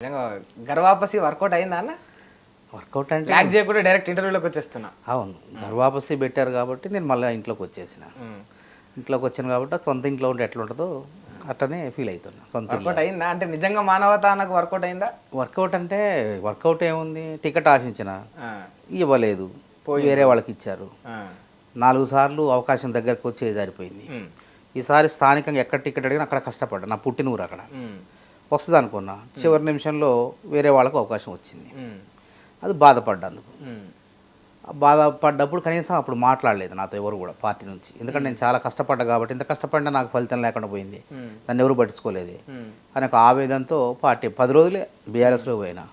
నిజంగా గర్వాపసి వర్కౌట్ అయిందా అన్న? వర్కౌట్ అంటే బ్లాక్ చేయకుండా డైరెక్ట్ ఇంటర్వ్యూలోకి వచ్చేస్తున్నా. అవును. గర్వాపసి పెట్టారు కాబట్టి నేను మళ్ళీ ఇంట్లోకి వచ్చేసిన. ఇంట్లోకి వచ్చాను కాబట్టి సొంత ఇంట్లో ఉంటే ఎట్లా ఉంటుందో అట్లనే ఫీల్ అవుతున్నా సొంత. వర్కౌట్ అయిందా? అంటే నిజంగా మానవత నాకు వర్కౌట్ అయిందా? వర్కౌట్ అంటే వర్కౌట్ ఏముంది? టికెట్ ఆశించిన. ఇవ్వలేదు. వేరే వాళ్ళకి ఇచ్చారు. నాలుగు సార్లు అవకాశం దగ్గరకు వచ్చే సరిపోయింది. ఉమ్, ఈసారి స్థానికంగా ఎక్కడ టికెట్ అడిగినా అక్కడ కష్టపడ్డా. నా పుట్టిన ఊరు అక్కడ వస్తుంది అనుకున్నా. చివరి నిమిషంలో వేరే వాళ్ళకు అవకాశం వచ్చింది. అది ఆ బాధపడ్డప్పుడు కనీసం అప్పుడు మాట్లాడలేదు నాతో ఎవరు కూడా పార్టీ నుంచి. ఎందుకంటే నేను చాలా కష్టపడ్డా కాబట్టి ఇంత కష్టపడినా నాకు ఫలితం లేకుండా పోయింది. నన్ను ఎవరు పట్టించుకోలేదు. అని ఒక ఆవేదనతో పార్టీ పది రోజులే బీఆర్ఎస్లో పోయినా.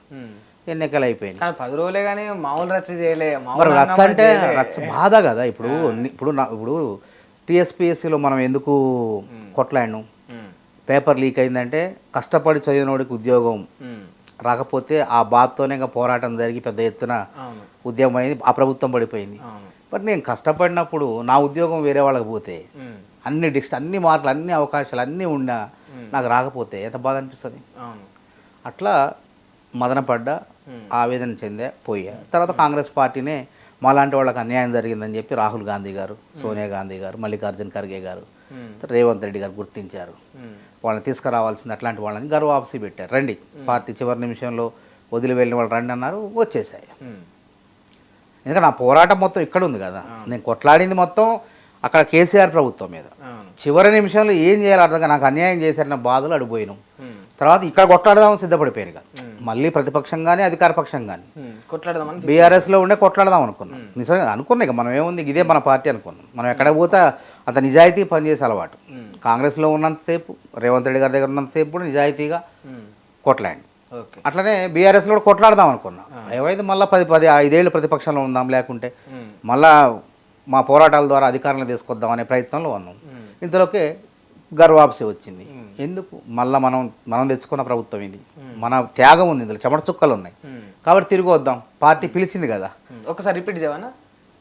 ఎన్నికలు అయిపోయింది పది రోజులే కానీ మామూలు రచ్చ చేయలే. రచ్చ అంటే. రచ్చ బాధ కదా. ఇప్పుడు ఇప్పుడు ఇప్పుడు టీఎస్పీఎస్సీలో మనం ఎందుకు కొట్లాడినాం? పేపర్ లీక్ అయిందంటే కష్టపడి చదివినోడికి ఉద్యోగం రాకపోతే ఆ బాధతోనే ఇంకా పోరాటం జరిగి పెద్ద ఎత్తున ఉద్యమం అయింది ఆ ప్రభుత్వం పడిపోయింది. మరి నేను కష్టపడినప్పుడు నా ఉద్యోగం వేరే వాళ్ళకి పోతే అన్ని డిస్ట్ అన్ని మార్కులు అన్ని అవకాశాలు అన్నీ ఉన్నా నాకు రాకపోతే ఎంత బాధ అనిపిస్తుంది? అట్లా మదనపడ్డా ఆవేదన చెందే పోయా. తర్వాత కాంగ్రెస్ పార్టీనే మాలాంటి వాళ్ళకి అన్యాయం జరిగిందని చెప్పి రాహుల్ గాంధీ గారు సోనియా గాంధీ గారు మల్లికార్జున్ ఖర్గే గారు రేవంత్ రెడ్డి గారు గుర్తించారు. ఉమ్, వాళ్ళని తీసుకురావాల్సింది అట్లాంటి వాళ్ళని గర్వాపసి పెట్టారు. రండి. పార్టీ చివరి నిమిషంలో వదిలి వెళ్ళిన వాళ్ళు రండి అన్నారు వచ్చేసాయి. ఎందుకంటే నా పోరాటం మొత్తం ఇక్కడ ఉంది కదా. నేను కొట్లాడింది మొత్తం అక్కడ కేసీఆర్ ప్రభుత్వం మీద. చివరి నిమిషంలో ఏం చేయాలి అర్థం కాదు. నాకు అన్యాయం చేశారన్న బాధలు అడిపోయినాం తర్వాత ఇక్కడ కొట్లాడదామని సిద్ధపడిపోయాను ఇక. మళ్ళీ ప్రతిపక్షం కానీ అధికార పక్షం కానీ ఉమ్, కొట్లాడదామని బీఆర్ఎస్లో ఉండే కొట్లాడదాం అనుకున్నాం. నిజంగా అనుకున్నాం ఇక. మనం ఏముంది ఇదే మన పార్టీ అనుకున్నాం. మనం ఎక్కడ పోతే అంత నిజాయితీ పనిచేసే అలవాటు. కాంగ్రెస్లో ఉన్నంతసేపు రేవంత్ రెడ్డి గారి దగ్గర ఉన్నంతసేపు కూడా నిజాయితీగా కొట్లాడి అట్లనే బీఆర్ఎస్లో కూడా కొట్లాడదాం అనుకున్నాం. ఏవైతే మళ్ళీ పది పది ఐదేళ్ళు ప్రతిపక్షంలో ఉందాం లేకుంటే మళ్ళా మా పోరాటాల ద్వారా అధికారంలో తీసుకొద్దాం అనే ప్రయత్నంలో ఉన్నాం. ఇంతలోకే గర్వాప్సి వచ్చింది. ఎందుకు? మళ్ళా మనం మనం తెచ్చుకున్న ప్రభుత్వం ఇది. మన త్యాగం ఉంది ఇందులో చెమట చుక్కలు ఉన్నాయి. కాబట్టి తిరిగి వద్దాం. పార్టీ పిలిచింది కదా. ఒకసారి రిపీట్ చేయవనా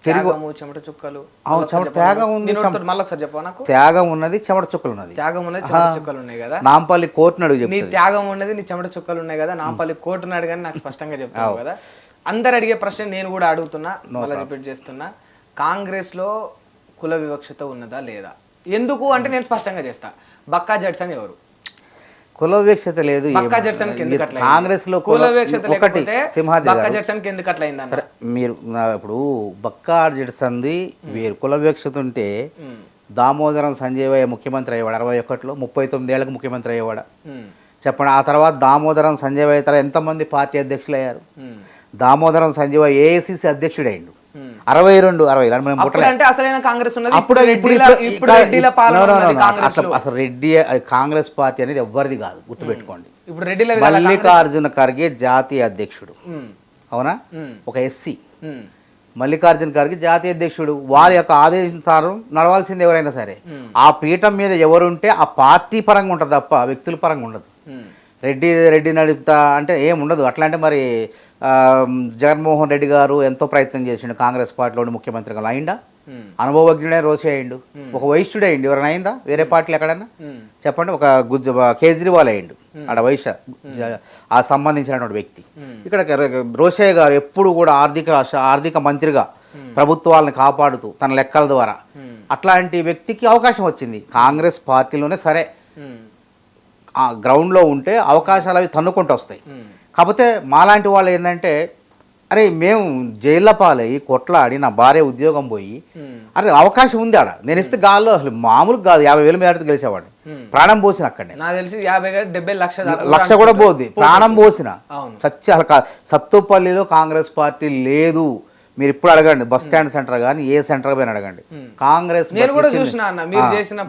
తిరిగి- చెమట చుక్కలు అవును, త్యాగం ఉంది, మళ్ళీ ఒకసారి చెప్పవా నాకు? త్యాగం ఉన్నది చెమట చుక్కలు ఉన్నది. త్యాగం ఉన్నది చెమట చుక్కలు ఉన్నాయి కదా? నాంపల్లి కోర్టును అడుగు నీ త్యాగం ఉన్నది నీ చెమట చుక్కలు ఉన్నాయి కదా? నాపల్లి కోర్టున్నాడు కానీ నాకు స్పష్టంగా చెప్తావు కదా? అందరు అడిగే ప్రశ్న నేను కూడా అడుగుతున్నా మళ్ళీ రిపీట్ చేస్తున్నా. కాంగ్రెస్లో కుల వివక్షత ఉన్నదా లేదా? ఎందుకు? అంటే నేను స్పష్టంగా చేస్తా. బక్కా జడ్సన్ ఎవరు? కుల వివక్షత లేదు కాంగ్రెస్లో ఒకటి సింహాద్రి మీరు ఇప్పుడు బక్కా జడ్సంది వీరు కుల వివక్షత ఉంటే దామోదరం సంజయ్ ముఖ్యమంత్రి అయ్యేవాడు అరవై ఒకటిలో ముప్పై తొమ్మిది ఏళ్ళకి ముఖ్యమంత్రి అయ్యేవాడు. చెప్పండి ఆ తర్వాత దామోదరం సంజయ్ తర్వాత ఎంతమంది పార్టీ అధ్యక్షులు అయ్యారు దామోదరం సంజయ్ ఏఐసిసి అధ్యక్షుడు అయ్యిండు ఉమ్. అరవై రెండు అరవై అంటే అసలైన కాంగ్రెస్ ఉన్నది అప్పుడు ఇప్పుడు అసలు అసలు రెడ్డి కాంగ్రెస్ పార్టీ అనేది ఎవ్వరిది కాదు. గుర్తుపెట్టుకోండి. ఇప్పుడు కాంగ్రెస్. మల్లికార్జున ఖర్గే జాతీయ అధ్యక్షుడు. అవునా? ఒక ఎస్సీ. మల్లికార్జున ఖర్గే జాతీయ అధ్యక్షుడు. వారి యొక్క ఆదేశానుసారం నడవాల్సింది ఎవరైనా సరే. ఆ పీఠం మీద ఎవరుంటే ఆ పార్టీ పరంగా ఉంటుంది తప్ప వ్యక్తుల పరంగా ఉండదు. రెడ్డి రెడ్డి నడుపుతా అంటే ఏం ఉండదు. అట్లా అంటే మరి జగన్మోహన్ రెడ్డి గారు ఎంతో ప్రయత్నం చేసిండు కాంగ్రెస్ పార్టీలోని ముఖ్యమంత్రిగా అయిందా? ఉమ్, అనుభవజ్ఞుడే రోసే అయిండు ఒక వైశ్యుడే అయిండు ఎవరైనా అయిందా? వేరే పార్టీలు ఎక్కడన్నా ఉమ్, చెప్పండి ఒక గుజ్ కేజ్రీవాల్ అయ్యిండు. ఆడ వైశ్య ఆ సంబంధించినటువంటి వ్యక్తి. ఇక్కడ రోషయ్య గారు ఎప్పుడు కూడా ఆర్థిక ఆర్థిక మంత్రిగా ప్రభుత్వాలను కాపాడుతూ తన లెక్కల ద్వారా అట్లాంటి వ్యక్తికి అవకాశం వచ్చింది. కాంగ్రెస్ పార్టీలోనే సరే. గ్రౌండ్లో ఉంటే అవకాశాలు అవి తన్నుకుంటూ వస్తాయి. కాకపోతే మాలాంటి వాళ్ళు ఏంటంటే అరే మేము జైల్లో పాలయ్యి కొట్లాడి నా భార్య ఉద్యోగం పోయి ఉమ్, అరే అవకాశం ఉంది ఆడ. నేను ఇస్తే గాల్లో అసలు మామూలు కాదు. యాభై వేల మీద గెలిచేవాడు. Hmm. ప్రాణం పోసిన అక్కడే నాకు తెలిసి యాభై డెబ్బై లక్ష లక్ష కూడా పోద్ది. ప్రాణం పోసిన. చచ్చి అసలు సత్తుపల్లిలో కాంగ్రెస్ పార్టీ లేదు. మీరు ఇప్పుడు అడగండి బస్ స్టాండ్ సెంటర్ కానీ ఏ సెంటర్ పైన అడగండి. కాంగ్రెస్ నేను కూడా చూసిన అన్న మీరు చేసిన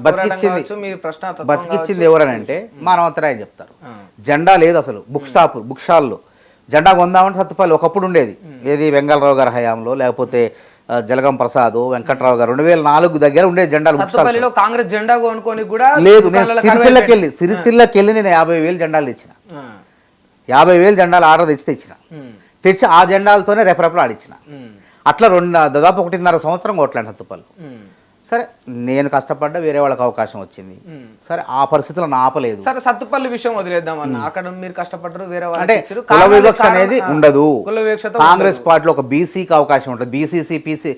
ప్రశ్నాతత్వం బతికిచ్చింది ఎవరనంటే మానవంతరాయని చెప్తారు. జెండా లేదు అసలు బుక్ స్టాప్ బుక్ స్టాల్లో జెండా కొందామంటే సత్తుపల్లి ఒకప్పుడు ఉండేది. ఏది వెంగళరావు గారి హయాంలో లేకపోతే జలగం ప్రసాద్ వెంకట్రావు గారు రెండు వేల నాలుగు దగ్గర ఉండే జెండాలు కాంగ్రెస్ జెండా కొనుక్కొని కూడా లేదు నేను సిరిసిల్లకి వెళ్ళి సిరిసిల్లకి వెళ్ళి నేను యాభై వేలు జెండాలు తెచ్చిన. యాభై వేలు జెండాలు ఆర్డర్ తెచ్చి తెచ్చిన. తెచ్చి ఆ జెండాలతోనే రెపరెపలు ఆడిచ్చిన. ఉమ్, అట్లా రెండు దాదాపు ఒకటిన్నర సంవత్సరం కొట్లాను సత్తుపల్లి ఉమ్, సరే నేను కష్టపడ్డా వేరే వాళ్ళకి అవకాశం వచ్చింది. సరే ఆ పరిస్థితులను ఆపలేదు. సరే సత్తుపల్లి విషయం వదిలేద్దాం అన్న అక్కడ మీరు కష్టపడ్డారు వేరే అంటే. కుల వివక్ష అనేది ఉండదు. కుల కాంగ్రెస్ పార్టీలో ఒక బీసీకి అవకాశం ఉంటుంది. బీసీసీ పీసీ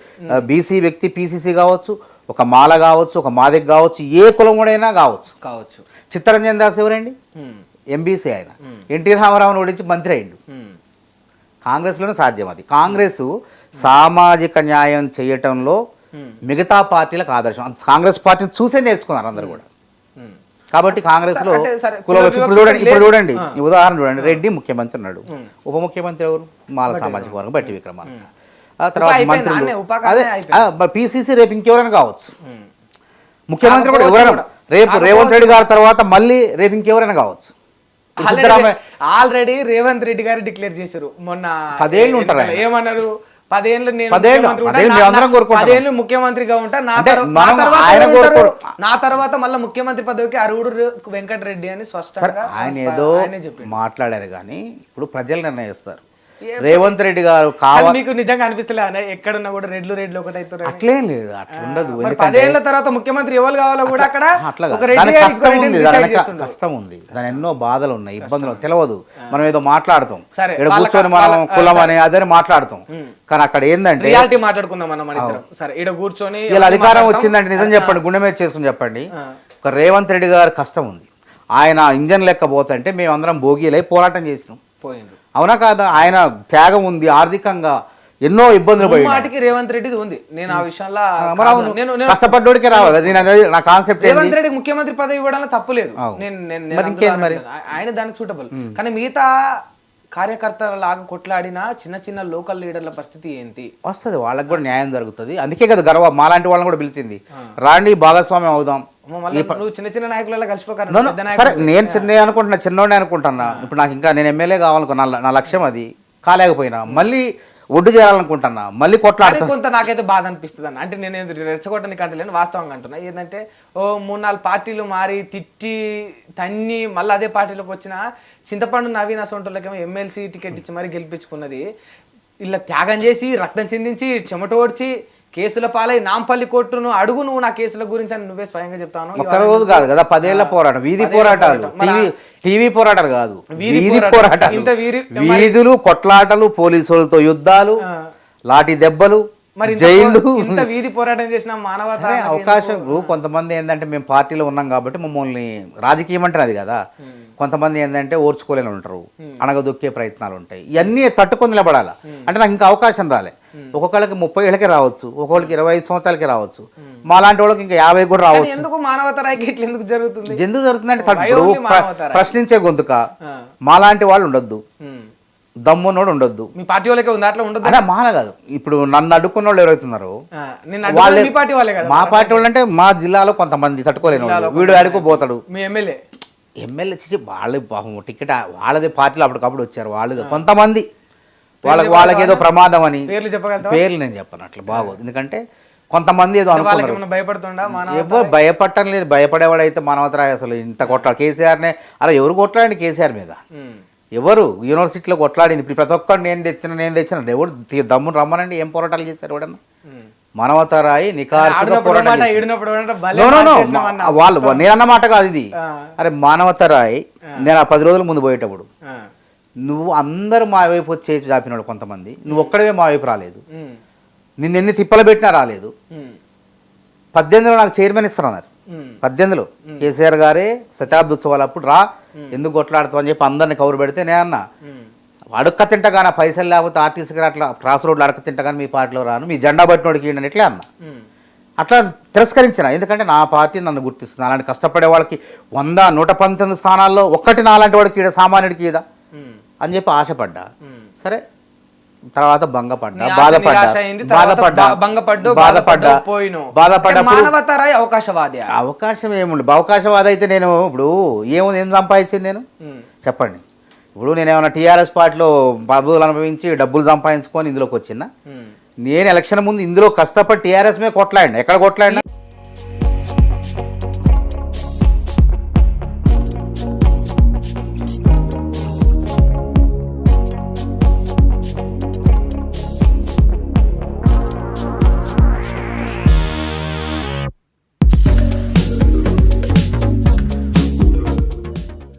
బీసీ వ్యక్తి పీసీసీ కావచ్చు ఒక మాల కావచ్చు ఒక మాదిక్ కావచ్చు ఏ కులముడైనా కావచ్చు. కావచ్చు. చిత్తరంజన్ దాస్ ఎవరండి. ఎంబీసీ ఆయన. ఎన్టీ రామారావుని ఓడించి మంత్రి ఉమ్. కాంగ్రెస్లోనే సాధ్యం అది కాంగ్రెస్ సామాజిక న్యాయం చేయటంలో. మిగతా పార్టీలకు ఆదర్శం కాంగ్రెస్ పార్టీని చూసే నేర్చుకున్నారు అందరు కూడా. కాబట్టి కాంగ్రెస్లో ఇప్పుడు చూడండి ఇప్పుడు. చూడండి ఉదాహరణ చూడండి రెడ్డి ముఖ్యమంత్రి ఉన్నాడు. ఉప ముఖ్యమంత్రి ఎవరు మాల సామాజిక వర్గం బట్టి విక్రమార్క. ఆ తర్వాత మంత్రులు అదే. పిసిసి రేపు ఇంకెవరైనా కావచ్చు. ముఖ్యమంత్రి కూడా ఎవరైనా. రేపు రేవంత్ రెడ్డి గారి తర్వాత మళ్ళీ రేపు ఇంకెవరైనా కావచ్చు ఆల్రెడీ రేవంత్ రెడ్డి గారు డిక్లేర్ చేశారు. మొన్న పదేళ్ళు ఉంటారు ఏమన్నారు? పదేళ్ళు నేను పదేళ్ళు, ముఖ్యమంత్రిగా ఉంటా నా తర్వాత నా తర్వాత మళ్ళీ ముఖ్యమంత్రి పదవికి అరువుడు వెంకటరెడ్డి అని స్పష్టంగా ఆయన ఏదో మాట్లాడారు కానీ ఇప్పుడు ప్రజలు నిర్ణయిస్తారు. రేవంత్ రెడ్డి గారు కావాలి మీకు నిజంగా అనిపిస్తలే ఎక్కడున్నా కూడా రెడ్లు రెడ్లు ఒకటి అవుతారు అట్లేం లేదు అట్లా ఉండదు పదేళ్ళ తర్వాత ముఖ్యమంత్రి ఎవరు కావాలో కూడా అక్కడ అట్లా కష్టం ఉంది. కష్టం దాని ఎన్నో బాధలు ఉన్నాయి ఇబ్బందులు తెలియదు మనం ఏదో మాట్లాడతాం. సరే, ఇక్కడ కూర్చొని మనం కులం అని అదని మాట్లాడతాం. కానీ అక్కడ ఏంటంటే రియాలిటీ మాట్లాడుకుందాం మనం సరే ఈడ కూర్చొని ఇలా అధికారం? వచ్చిందంటే నిజం చెప్పండి గుండె మీద చేసుకుని చెప్పండి. ఒక రేవంత్ రెడ్డి గారు కష్టం ఉంది. ఆయన ఇంజన్ లెక్క పోతుంటే మేము అందరం భోగిలై పోరాటం చేసినాం. పోయిండు అవునా కాదా? ఆయన త్యాగం ఉంది ఆర్థికంగా ఎన్నో ఇబ్బందులు పడి మాటికి రేవంత్ రెడ్డిది ఉంది. నేను ఆ విషయంలో నేను నేను కష్టపడ్డోడికే రావాలి అది నా- కాన్సెప్ట్ రేవంత్ రెడ్డి ముఖ్యమంత్రి పదవి ఇవ్వడంలో తప్పులేదు. నేను నేను నేను ఆయన దానికి సూటబుల్ కానీ మిగతా కార్యకర్తల లాగా కొట్లాడిన చిన్న చిన్న లోకల్ లీడర్ల పరిస్థితి ఏంటి? వస్తుంది వాళ్ళకి కూడా న్యాయం జరుగుతుంది. అందుకే కదా గర్వ మాలాంటి వాళ్ళని కూడా పిలిచింది. రాండి భాగస్వామ్యం అవుదాం. నువ్వు చిన్న చిన్న నాయకులలో కలిసిపోకారు సరే నేను చిన్న అనుకుంటున్నా చిన్నోడే అనుకుంటున్నా. ఇప్పుడు నాకు ఇంకా నేను ఎమ్మెల్యే కావాలనుకున్నా నా- లక్ష్యం అది. కాలేకపోయినా మళ్ళీ ఒడ్డు చేయాలనుకుంటున్నా మళ్ళీ కొట్లాడుతా కొంత నాకైతే బాధ అనిపిస్తుంది అన్న అంటే నేను ఏదో రెచ్చగొట్టడానికి అంటే లేను వాస్తవంగా అంటున్నా. ఏంటంటే ఓ మూడు నాలుగు పార్టీలు మారి తిట్టి తన్ని మళ్ళీ అదే పార్టీలోకి వచ్చిన చింతపండు నవీన్ అసొంటోళ్ళకేమో ఎమ్మెల్సీ టికెట్ ఇచ్చి మరీ గెలిపించుకున్నది. ఇలా త్యాగం చేసి రక్తం చిందించి చెమట ఓడ్చి కేసుల పాలై నాంపల్లి కోర్టును అడుగు నువ్వు నా కేసుల గురించి అని నువ్వే స్వయంగా చెప్తాను. ఒక్క రోజు కాదు కదా పదేళ్ళ పోరాటం. వీధి పోరాటాలు. టీవీ పోరాటాలు కాదు. వీధి వీధి పోరాటం. పోరాటాలు. వీధులు కొట్లాటలు పోలీసులతో యుద్ధాలు. లాఠీ దెబ్బలు మరి పో- ఇంత వీధి పోరాటం చేసిన మానవత అవకాశం కొంతమంది ఏంటంటే మేము పార్టీలో ఉన్నాం కాబట్టి మమ్మల్ని రాజకీయం అంటే అది కదా. కొంతమంది ఏంటంటే ఓర్చుకోలేని ఉంటారు. అనగదొక్కే ప్రయత్నాలు ఉంటాయి. ఇవన్నీ తట్టుకొని నిలబడాలి? అంటే నాకు ఇంకా అవకాశం రాలే. ఒక్కొక్కళ్ళకి ముప్పై ఏళ్ళకి రావచ్చు ఒక్కొక్కరికి ఇరవై ఐదు సంవత్సరాలకి రావచ్చు. మా లాంటి వాళ్ళకి ఇంకా యాభై కూడా రావచ్చు. ఎందుకు ఇట్లా ఎందుకు జరుగుతుంది? ఎందుకు జరుగుతుందంటే? ప్రశ్నించే గొంతుక ఆ. మాలాంటి వాళ్ళు ఉండొద్దు. దమ్మున్నోడు ఉండొద్దు. మీ పార్టీ వాళ్ళకే ఉంది? అట్లా ఉండదు అంటే మాల కాదు. ఇప్పుడు నన్ను అడ్డుకున్న వాళ్ళు ఎవరైతున్నారు మీ పార్టీ వాళ్ళే కదా మా పార్టీ వాళ్ళు అంటే మా జిల్లాలో కొంతమంది తట్టుకోలేని వాళ్ళు. వీడు ఆడుకో పోతాడు. మీ ఎమ్మెల్యే? ఎమ్మెల్యే చేసి వాళ్ళు టికెట్ వాళ్ళదే పార్టీలో అప్పటికప్పుడు వచ్చారు వాళ్ళు. కొంతమంది వాళ్ళకి వాళ్ళకి ఏదో ప్రమాదం అని పేర్లు చెప్పగలుగుతావా? పేర్లు నేను చెప్పను అట్లా బాగోదు. ఎందుకంటే కొంతమంది ఏదో మానవ ఎవరు భయపడటం లేదు. భయపడేవాడైతే మానవతరాయ అసలు. ఇంత కొట్లా కేసీఆర్నే అలా ఎవరు కొట్లాడండి కేసీఆర్ మీద. ఎవరు యూనివర్సిటీలో కొట్లాడింది? ఇప్పుడు ప్రతి ఒక్కరు నేను తెచ్చిన నేను తెచ్చిన. ఎవరు దమ్మును రమ్మనండి? ఏం పోరాటాలు చేశారు ఎవడన్నా. మానవతరాయి పోరాటం. వాళ్ళు నేనన్న మాట కాదు ఇది. అరే మానవతరాయి నేను ఆ పది రోజుల ముందు పోయేటప్పుడు. నువ్వు అందరూ మా వైపు వచ్చి చాపినాడు కొంతమంది నువ్వు ఒక్కడవే మా వైపు రాలేదు. నిన్ను ఎన్ని తిప్పలు పెట్టినా రాలేదు. పద్దెనిమిదిలో నాకు చైర్మన్ ఇస్తున్నారు ఉమ్. పద్దెనిమిదిలో కేసీఆర్ గారే శతాబ్ది ఉత్సవాలు అప్పుడు రా ఎందుకు కొట్లాడుతావు అని చెప్పి అందరిని కౌరు పెడితే నేను అన్నా. అడుక్క తింటగానా పైసలు లేకపోతే ఆర్టీసీకి అట్లా క్రాస్ రోడ్లు అడక తింటగాని మీ పార్టీలో రాను మీ జెండా పట్టినోడికి ఇవ్వండి ఇట్లే అన్నా. అట్లా తిరస్కరించిన ఎందుకంటే నా పార్టీ నన్ను గుర్తిస్తుంది అలాంటి కష్టపడే వాళ్ళకి వంద నూట పంతొమ్మిది స్థానాల్లో ఒక్కటి నాలాంటి వాడికి ఈడ సామాన్యుడికి ఇదా. అని చెప్పి ఆశపడ్డా. సరే తర్వాత భంగపడ్డా బాధపడ్డా బాధపడ్డా భంగపడ్డు బాధపడ్డా బాధపడ్డు పోయిను. బాధపడ్డప్పుడు మానవతరాయి అవకాశవాది అవకాశం ఏముంది అవకాశవాద అయితే నేను ఇప్పుడు ఏముంది ఏం సంపాదించింది నేను. చెప్పండి. ఇప్పుడు నేను ఏమైనా టీఆర్ఎస్ పార్టీలో పదవులు అనుభవించి డబ్బులు సంపాదించుకొని ఇందులోకి వచ్చిన. నేను ఎలక్షన్ ముందు ఇందులో కష్టపడి టీఆర్ఎస్ మీద కొట్లాడినా ఎక్కడ కొట్లాడినా?